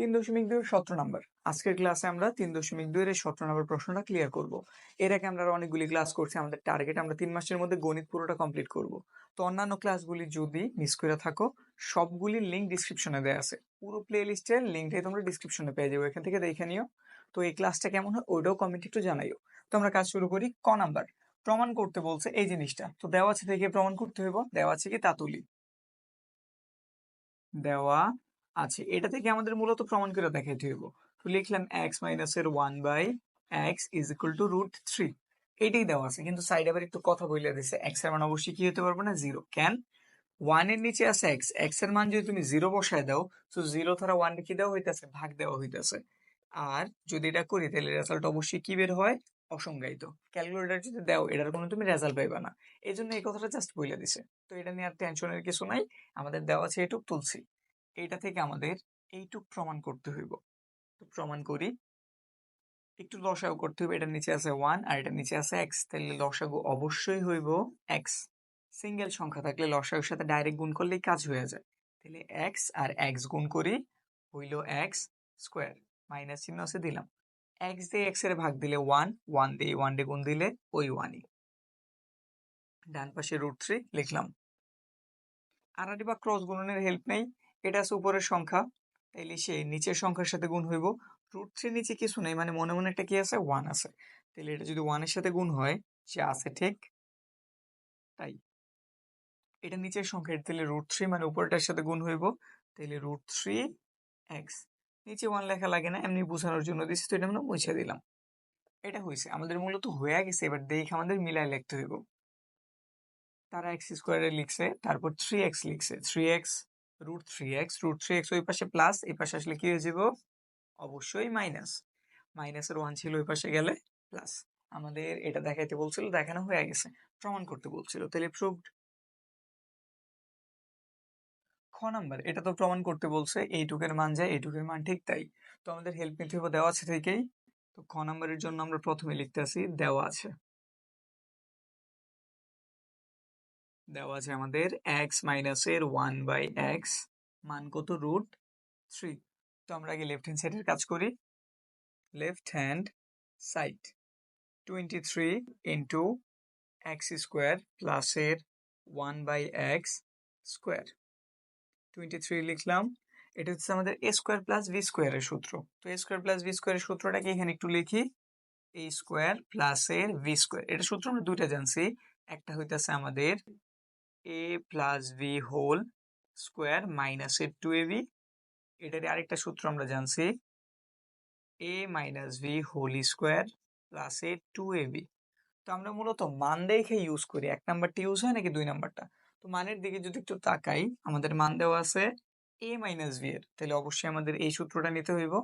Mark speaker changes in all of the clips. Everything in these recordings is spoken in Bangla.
Speaker 1: তিন দশমিক দুই সতেরো নাম্বার আজকের ক্লাসে আমরা তিন দশমিক দুই এর সতেরো নাম্বার প্রশ্নটা ক্লিয়ার করব। এর আগে আমরা অনেকগুলি ক্লাস করছি, আমাদের টার্গেট আমরা তিন মাসের মধ্যে গণিত পুরোটা কমপ্লিট করব। তো অন্যান্য ক্লাসগুলি যদি মিস করে থাকো সবগুলি লিঙ্ক ডিসক্রিপশনে দেওয়া আছে। পুরো প্লে লিস্টের লিঙ্কটাই তোমরা ডিসক্রিপশনে পেয়ে যাব, এখান থেকে দেখে নিও। তো এই ক্লাসটা কেমন হয়, ওইটাও কমেন্ট একটু জানাইও। তো আমরা কাজ শুরু করি ক নাম্বার প্রমাণ করতে বলছে এই জিনিসটা। তো দেওয়া আছে থেকে প্রমাণ করতে হইব, দেওয়া আছে কি তাতুলি। দেওয়া আছে এটা থেকে আমাদের মূলত প্রমাণ করে দেখাইতে হইব। তো লিখলাম এক্স মাইনাস এর one by x is equal to root three এটাই দেওয়া আছে, কিন্তু সাইড আবার একটু কথা বলে দিছে। এক্সের মান অবশ্যই কি হতে পারবে না? জিরো কেন? ওয়ানের নিচে আছে এক্স এক্সের মান যদি তুমি জিরো বসায় দাও, তো জিরো দ্বারা ওয়ান কি দেওয়া হইতেছে? ভাগ দেওয়া হইতেছে। আর যদি এটা করি, তাহলে রেজাল্ট অবশ্যই কি বের হয়? অসংজ্ঞায়িত। ক্যালকুলেটর যদি দাও, এটার কোনো তুমি রেজাল্ট পাইবা না। এই জন্য এই কথাটা জাস্ট বলে দিছে। তো এটা নিয়ে আর টেনশনের কিছু নাই। আমাদের দেওয়া আছে এটুক, তুলছি। এইটা থেকে আমাদের এইটুক প্রমাণ করতে হইব। তো প্রমাণ করি। একটু লসাগু করতে হবে এটার নিচে আছে ওয়ান আর এটার নিচে আছে এক্স তাহলে লসাগু অবশ্যই হইব এক্স সিঙ্গেল সংখ্যা থাকলে লসাগুর সাথে ডাইরেক্ট গুণ করলেই কাজ হয়ে যায়। তাহলে এক্স আর এক্স গুণ করি হইল এক্স স্কোয়ার মাইনাস চিহ্ন আছে দিলাম। এক্স দিয়ে এক্সের ভাগ দিলে ওয়ান ওয়ান দিয়ে ওয়ান দিয়ে গুণ দিলে ওই ওয়ানই ডান পাশে রুট থ্রি লিখলাম। আড়াটি বা ক্রস গুণনের হেল্প নেই। এটা আছে উপরের সংখ্যা। তাইলে সে নিচের সংখ্যার সাথে গুণ হইব। রুট থ্রি নিচে কিছু নেই মানে মনে মনে একটা কি আছে? ওয়ান আছে। তাহলে এটা যদি ওয়ানের সাথে গুণ হয়, সে আছে ঠিক? তাই। এটা নিচের সংখ্যা তাহলে রুট থ্রি মানে উপরটার সাথে গুণ হইব। তাহলে রুট থ্রি এক্স নিচে ওয়ান লেখা লাগে না, এমনি বোঝানোর জন্য দিচ্ছি তো এটা আমরা মুছে দিলাম। এটা হয়েছে আমাদের মূলত হয়ে গেছে, এবার দেখে আমাদের মিলাই লিখতে হইব। তারা এক্স স্কোয়ারে লিখছে, তারপর থ্রি এক্স লিখছে। Three x root three x root three x ওই পাশে প্লাস এই পাশে আসলে কি হয়ে যাব? অবশ্যই মাইনাস মাইনাসের ওয়ান ছিল ওই পাশে গেলে প্লাস আমাদের এটা দেখাইতে বলছিল, দেখানো হয়ে গেছে। প্রমাণ করতে বলছিল, তাহলে প্রুভড খ নাম্বার এটা তো প্রমাণ করতে বলছে, এইটুকের মান যায়, এইটুকের মান ঠিক তাই। তো আমাদের হেল্প নিতে হবে দেওয়া আছে থেকেই তো খ নাম্বারের জন্য আমরা প্রথমে লিখতে আসি দেওয়া আছে। দেওয়া আছে আমাদের এক্স মাইনাসের ওয়ান বাই এক্স মান কত রুট থ্রি তো আমরা আগে লেফট হ্যান্ড সাইডের কাজ করি। Left hand side twenty three into x square প্লাসের one by x square twenty three লিখলাম। এটা হচ্ছে আমাদের এ স্কোয়ার প্লাস ভি স্কোয়ারের সূত্র। তো এ স্কোয়ার প্লাস ভি স্কোয়ারের সূত্রটাকে এখানে একটু লিখি। এ স্কোয়ার প্লাসের ভি স্কোয়ার এটা সূত্র আমরা দুইটা জানছি। একটা হইতেছে আমাদের a plus b whole square মাইনাসের টু এ ভি এটার আরেকটা সূত্র আমরা জানছি। A minus b whole square plus a two a b তো আমরা মূলত মান দেখে ইউজ করি। এক নাম্বারটা ইউজ হয় নাকি দুই নাম্বারটা? তো মানের দিকে যদি একটু তাকাই, আমাদের মান দেওয়া আছে এ মাইনাস ভি এর। তাহলে অবশ্যই আমাদের এই সূত্রটা নিতে হইব।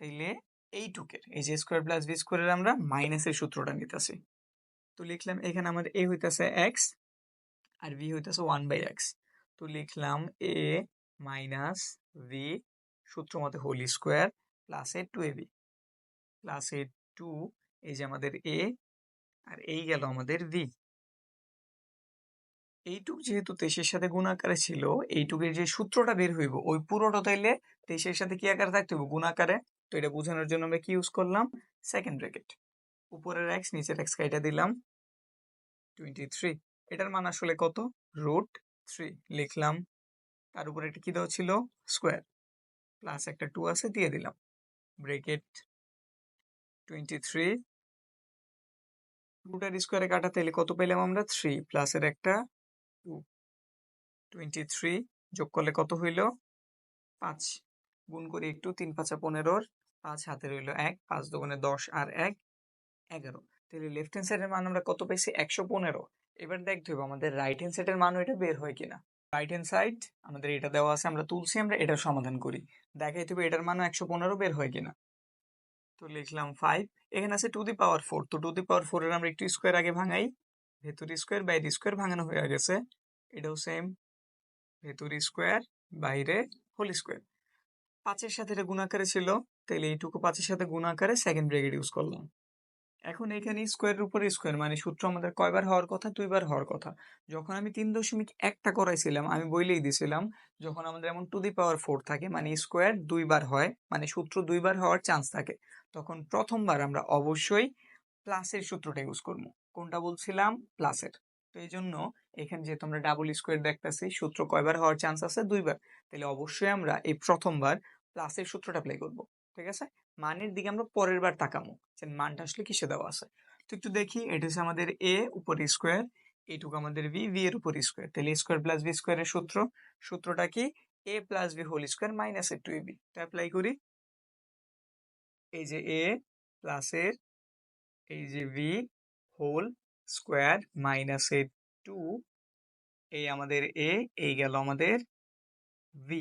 Speaker 1: তাইলে এইটুকের এই যে স্কোয়ার প্লাস ভি স্কোয়ারের আমরা মাইনাসের সূত্রটা নিতেছি। তো লিখলাম, এখানে আমাদের এ হইতেছে এক্স আর ভি হইতেছে ওয়ান বাই এক্স তো লিখলাম এ মাইনাস ভি সূত্র মতে whole square plus a two a b plus a two এই যে আমাদের এ আর এই গেল আমাদের ভি এইটুক যেহেতু তেইশের সাথে গুণ আকারে ছিল, এইটুকের যে সূত্রটা বের হইব, ওই পুরোটা তাইলে তেইশের সাথে কি আকারে থাকতে হবে গুণ আকারে তো এটা বোঝানোর জন্য আমরা কি ইউজ করলাম? সেকেন্ড ব্র্যাকেট উপরের এক্স নিচের এক্স কাইটা দিলাম টোয়েন্টি থ্রি এটার মান আসলে কত? রুট থ্রি লিখলাম। তার উপরে একটা কি দেওয়া ছিল? স্কোয়ার প্লাস একটা টু আছে, দিয়ে দিলাম। ব্রেকেট টোয়েন্টি থ্রি রুটের স্কোয়ারে কাটা তাইলে কত পেলাম আমরা? থ্রি প্লাসের একটা টু টোয়েন্টি থ্রি যোগ করলে কত হইল? পাঁচ। গুণ করি একটু, তিন পাঁচা পনেরোর পাঁচ হাতে রইল এক, পাঁচ দোকানে দশ আর এক, এগারো। তাহলে লেফট হ্যান্ড সাইডের মান আমরা কত পেয়েছি? একশো পনেরো। এবার দেখতে হবে আমাদের রাইট হ্যান্ড সাইডের মানও এটা বের হয় কিনা। রাইট হ্যান্ড সাইড আমাদের এটা দেওয়া আছে, আমরা তুলছি, আমরা এটার সমাধান করি। দেখাইতে হবে এটার মানও একশো পনেরো বের হয় কিনা। তো লিখলাম ফাইভ এখানে আছে টু দি পাওয়ার ফোর তো টু দি পাওয়ার ফোর এর আমরা একটু স্কোয়ার আগে ভাঙাই। ভেতর স্কোয়ার বাইরে স্কোয়ার ভাঙানো হয়ে গেছে। এটাও সেম ভেতর স্কোয়ার বাইরে হোল স্কোয়ার পাঁচের সাথে এটা গুণাকারে ছিল তাহলে এইটুকু পাঁচের সাথে গুণাকারে সেকেন্ড ব্রেকেট ইউজ করলাম। এখন এখানে স্কোয়ারের উপরে স্কোয়ার মানে সূত্র আমাদের কয়বার হওয়ার কথা? দুইবার হওয়ার কথা। যখন আমি তিন দশমিক একটা করাইছিলাম, আমি বইলেই দিছিলাম, যখন আমাদের এমন টু দি পাওয়ার ফোর থাকে মানে স্কোয়ার দুইবার হয় মানে সূত্র দুইবার হওয়ার চান্স থাকে, তখন প্রথমবার আমরা অবশ্যই প্লাসের সূত্রটা ইউজ করব। কোনটা বলছিলাম? প্লাসের তো এই জন্য এখানে যেহেতু আমরা ডাবল স্কোয়ার দেখতেছি, সূত্র কয়বার হওয়ার চান্স আছে? দুইবার। তাহলে অবশ্যই আমরা এই প্রথমবার প্লাসের সূত্রটা অ্যাপ্লাই করব। ঠিক আছে? মানের দিকে আমরা পরের বার তাকামো যে মানটা আসলে কিসে দেওয়া আছে? তো একটু দেখি, এটা হচ্ছে আমাদের এ উপর স্কোয়ার এইটুকু আমাদের ভি ভি এর উপর স্কোয়ার তাহলে স্কোয়ার প্লাস ভি স্কোয়ারের সূত্র, সূত্রটা কি? A plus b whole square minus a two a b তো অ্যাপ্লাই করি। এই যে এ প্লাসের এই যে b whole square minus a two এই আমাদের এ এই গেল আমাদের ভি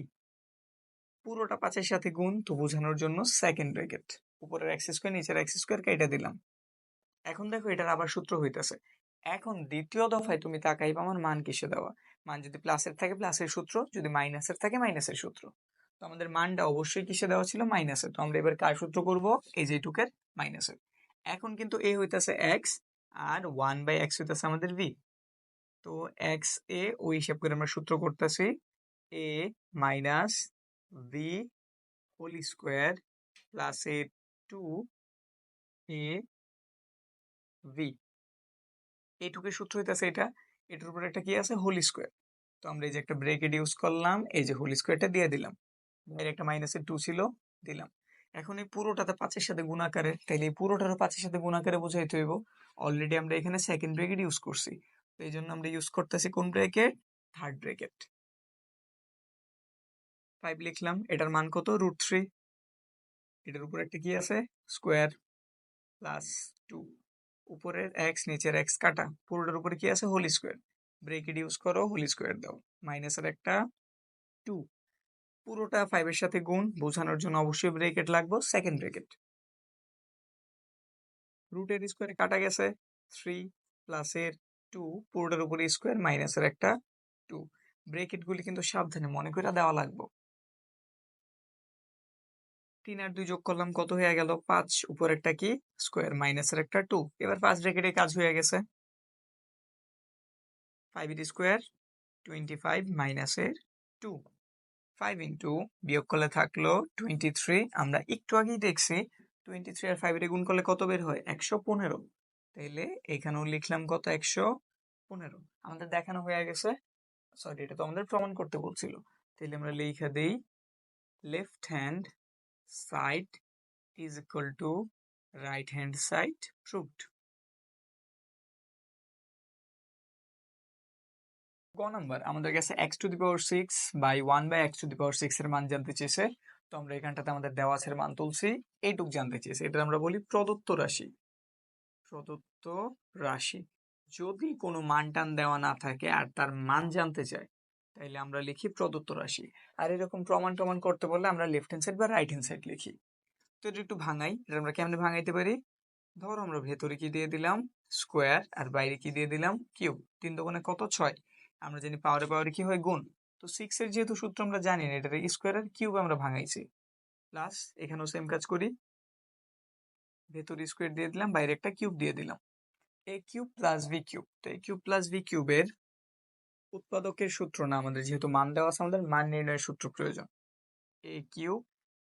Speaker 1: পুরোটা পাঁচের সাথে গুণ তো বোঝানোর জন্য সেকেন্ড ব্র্যাকেট উপরের এক্স স্কোয়ার নিচের এক্স স্কোয়ার কেটে দিলাম। এখন দেখো এটার আবার সূত্র হইতেছে। এখন দ্বিতীয় দফায় তুমি তাকাইবা আমার মান কিসে দেওয়া? মান যদি প্লাসের থাকে প্লাসের সূত্র, যদি মাইনাসের থাকে মাইনাসের সূত্র। তো আমাদের মানটা অবশ্যই কিসে দেওয়া ছিল? মাইনাসের তো আমরা এবার কার সূত্র করব? এই যে টুকের মাইনাসের এখন কিন্তু এ হইতাছে এক্স আর ওয়ান বাই এক্স হইতাছে আমাদের ভি তো এক্স এ ওই হিসাব করে আমরা সূত্র করতেছি a minus b whole square plus a two a b এইটুকের সূত্র হইতেছে এটা। এটার উপর একটা কি আছে? হোল স্কোয়ার তো আমরা এই যে একটা ব্রেকেট ইউজ করলাম, এই যে হোল স্কোয়ারটা দিয়ে দিলাম। এর একটা মাইনাসের টু ছিল, দিলাম। এখন এই পুরোটাতে পাঁচের সাথে গুণাকারে তাইলে এই পুরোটারও পাঁচের সাথে গুণাকারে বোঝাইতে হইব। অলরেডি আমরা এখানে সেকেন্ড ব্রেকেট ইউজ করছি। তো এই জন্য আমরা ইউজ করতেছি কোন ব্রেকেট থার্ড ব্রেকেট ফাইভ লিখলাম, এটার মান কত? রুট থ্রি এটার উপর একটা কি আছে? স্কোয়ার প্লাস টু উপরের এক্স নিচের এক্স কাটা। পুরোটার উপরে কি আছে? হোল স্কোয়ার ব্রেকেট ইউজ করো হোল স্কোয়ার দাও। মাইনাসের একটা টু পুরোটা ফাইভের সাথে গুণ, বোঝানোর জন্য অবশ্যই ব্রেকেট লাগবে সেকেন্ড ব্রেকেট রুটের স্কোয়ারে কাটা গেছে থ্রি প্লাসের টু পুরোটার উপরে স্কোয়ার মাইনাসের একটা টু ব্রেকেটগুলি কিন্তু সাবধানে মনে করে দেওয়া লাগবে। তিন আর দুই যোগ করলাম কত হয়ে গেল? পাঁচ উপর একটা কি? স্কোয়ার মাইনাসের একটা টু এবার পাঁচ ব্রেকেটে কাজ হয়ে গেছে। ফাইভ ইট স্কোয়ার টোয়েন্টি ফাইভ মাইনাসের টু ফাইভ ইন্টু বিয়োগ করলে থাকল টোয়েন্টি থ্রি আমরা একটু আগেই দেখছি টোয়েন্টি থ্রি আর ফাইভ গুণ করলে কত বের হয়? একশো পনেরো। তাইলে এখানেও লিখলাম কত? একশো পনেরো। আমাদের দেখানো হয়ে গেছে। সরি এটা তো আমাদের প্রমাণ করতে বলছিল। তাহলে আমরা লিখে দেই left hand side is equal to right hand side proved গ নাম্বার, আমাদের কাছে x to the power six by one by x to the power six এর মান জানতে চেয়েছে। তো আমরা এখানটাতে আমাদের দেওয়া আছে মান তুলছি, এইটুক জানতে চেয়েছে। এটা আমরা বলি প্রদত্ত রাশি। প্রদত্ত রাশি। যদি কোনো মান টান দেওয়া না থাকে আর তার মান জানতে চাই তাইলে আমরা লিখি প্রদত্ত রাশি। আর এরকম প্রমাণ টমাণ করতে বললে আমরা লেফট হ্যান্ড সাইড বা রাইট হ্যান্ড সাইড লিখি। তো এটা একটু ভাঙাই, এটা আমরা কেমনে ভাঙাইতে পারি? ধরো আমরা ভেতরে কি দিয়ে দিলাম? স্কোয়ার আর বাইরে কি দিয়ে দিলাম? কিউব তিন দোকানে কত? ছয়। আমরা জানি পাওয়ারে পাওয়ারে কি হয়? গুণ। তো সিক্স এর যেহেতু সূত্র আমরা জানি না, এটার স্কোয়ার আর কিউব আমরা ভাঙাইছি। প্লাস এখানেও সেম কাজ করি। ভেতর স্কোয়ার দিয়ে দিলাম, বাইরে একটা কিউব দিয়ে দিলাম। A cube plus v cube তো এ কিউব প্লাস ভি কিউবের উৎপাদকের সূত্র না, আমাদের যেহেতু মান দেওয়া আছে, আমাদের মান নির্ণয়ের সূত্র প্রয়োজন। এ কিউব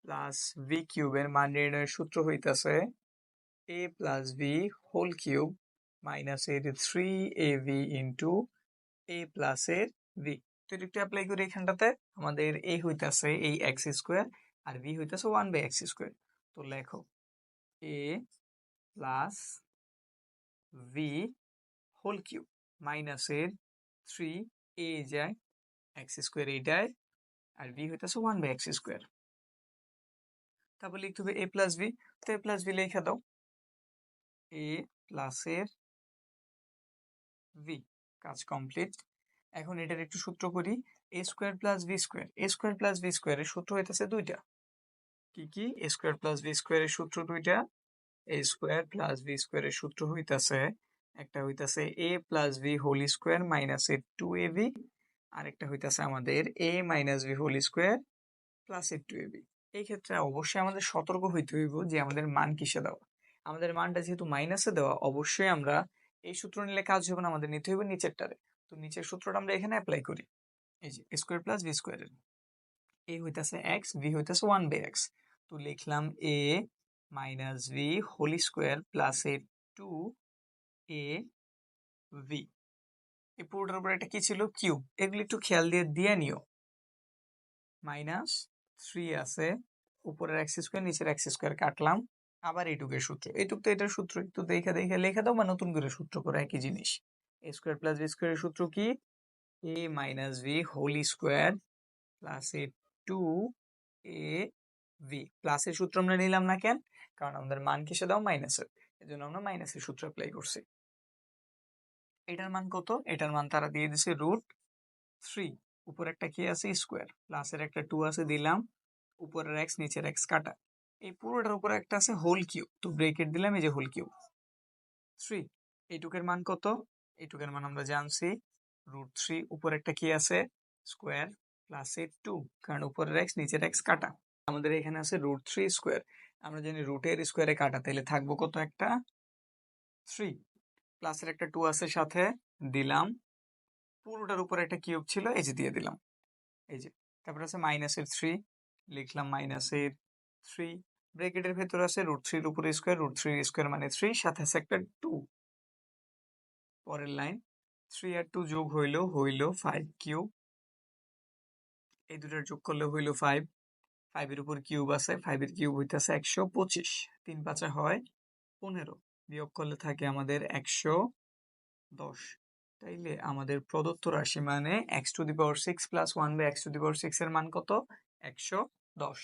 Speaker 1: প্লাস ভি কিউবের মান নির্ণয়ের সূত্র হইতাছে a plus v whole cube minus এর three a v into a plus এর ভি তো একটু অ্যাপ্লাই করি এখানটাতে। আমাদের এ হইতাছে এই এক্স স্কোয়ার আর ভি হইতেছে ওয়ান বাই এক্স স্কোয়ার তো লেখো a plus v whole cube minus এর থ্রি এ যায় এক্স স্কোয়ার এইটায় আর ভি হইতেছে ওয়ান বাই এক্স স্কোয়ার তারপর লিখতে হবে এ প্লাস ভি তো এ প্লাস ভি লেখা দাও। এ প্লাসের ভি কাজ কমপ্লিট এখন এটার একটু সূত্র করি। A square plus v square a square plus v স্কোয়ারের সূত্র হইতেছে দুইটা। কি কি? এ স্কোয়ার প্লাস ভি স্কোয়ারের সূত্র দুইটা। এ স্কোয়ার প্লাস ভি স্কোয়ারের সূত্র হইতাছে একটা হইতাছে a plus v whole square minus a two a v আরেকটা হইতাছে আমাদের a minus v whole square plus a two a v এই ক্ষেত্রে অবশ্যই আমাদের সতর্ক হইতে হইব যে আমাদের মান কিসে দেওয়া। আমাদের মানটা যেহেতু মাইনাসে দেওয়া, অবশ্যই আমরা এই সূত্র নিলে কাজ হবে না, আমাদের নিতে হবে নিচেরটারে। তো নিচের সূত্রটা আমরা এখানে অ্যাপ্লাই করি। এই যে স্কোয়ার প্লাস ভি স্কোয়ারের এ হইতাছে এক্স ভি হইতাছে ওয়ান বাই এক্স তো লিখলাম a minus v whole square plus a two a v এই পুরোটার উপর একটা কি ছিল? কিউব এগুলো একটু খেয়াল দিয়ে দিয়ে নিও। মাইনাস থ্রি আছে। উপরের এক্স স্কোয়ার নিচের এক্স স্কোয়ার কাটলাম। আবার এইটুকের সূত্র। এইটুক তো এটার সূত্র। একটু দেখে দেখে লেখা দাও বা নতুন করে সূত্র করে, একই জিনিস। এ স্কোয়ার প্লাস বি স্কোয়ারের সূত্র কি? A minus v whole square plus a two a v প্লাসের সূত্র আমরা নিলাম না কেন? কারণ আমাদের মান কিসে দাও মাইনাসের এই জন্য আমরা মাইনাসের সূত্র অ্যাপ্লাই করছি। এটার মান কত? এটার মান তারা দিয়ে দিছে রুট থ্রি উপর একটা কি আছে? স্কোয়ার প্লাসের একটা টু আছে, দিলাম। উপরের এক্স নিচের এক্স কাটা। এই পুরোটার উপরে একটা আছে হোল কিউ তো ব্রেকেট দিলাম, এই যে হোল কিউ থ্রি এইটুকের মান কত? এইটুকের মান আমরা জানছি। রুট থ্রি উপর একটা কি আছে? স্কোয়ার প্লাস টু কারণ উপরের এক্স নিচের এক্স কাটা। আমাদের এখানে আছে রুট থ্রি স্কোয়ার আমরা জানি রুটের স্কোয়ারে কাটা তাহলে থাকব কত একটা? থ্রি প্লাসের একটা টু আছে সাথে, দিলাম। পুরোটার উপরে একটা কিউব ছিল, এই যে দিয়ে দিলাম। এই যে, তারপর আছে মাইনাসের থ্রি লিখলাম মাইনাসের থ্রি ব্রেকেটের ভেতর আছে রুট থ্রির উপরে স্কোয়ার রুট থ্রি স্কোয়ার মানে থ্রি সাথে আছে একটা টু পরের লাইন থ্রি আর টু যোগ হইল হইল ফাইভ কিউব। এই দুটার যোগ করলে হইল ফাইভ ফাইভের উপর কিউব আছে ফাইভের কিউব হইতেছে একশো পঁচিশ। তিন পাঁচে হয় পনেরো। বিয়োগ করলে থাকে আমাদের একশো দশ। তাইলে আমাদের প্রদত্ত রাশি মানে x to the power six plus one by x to the power six এর মান কত? একশো দশ।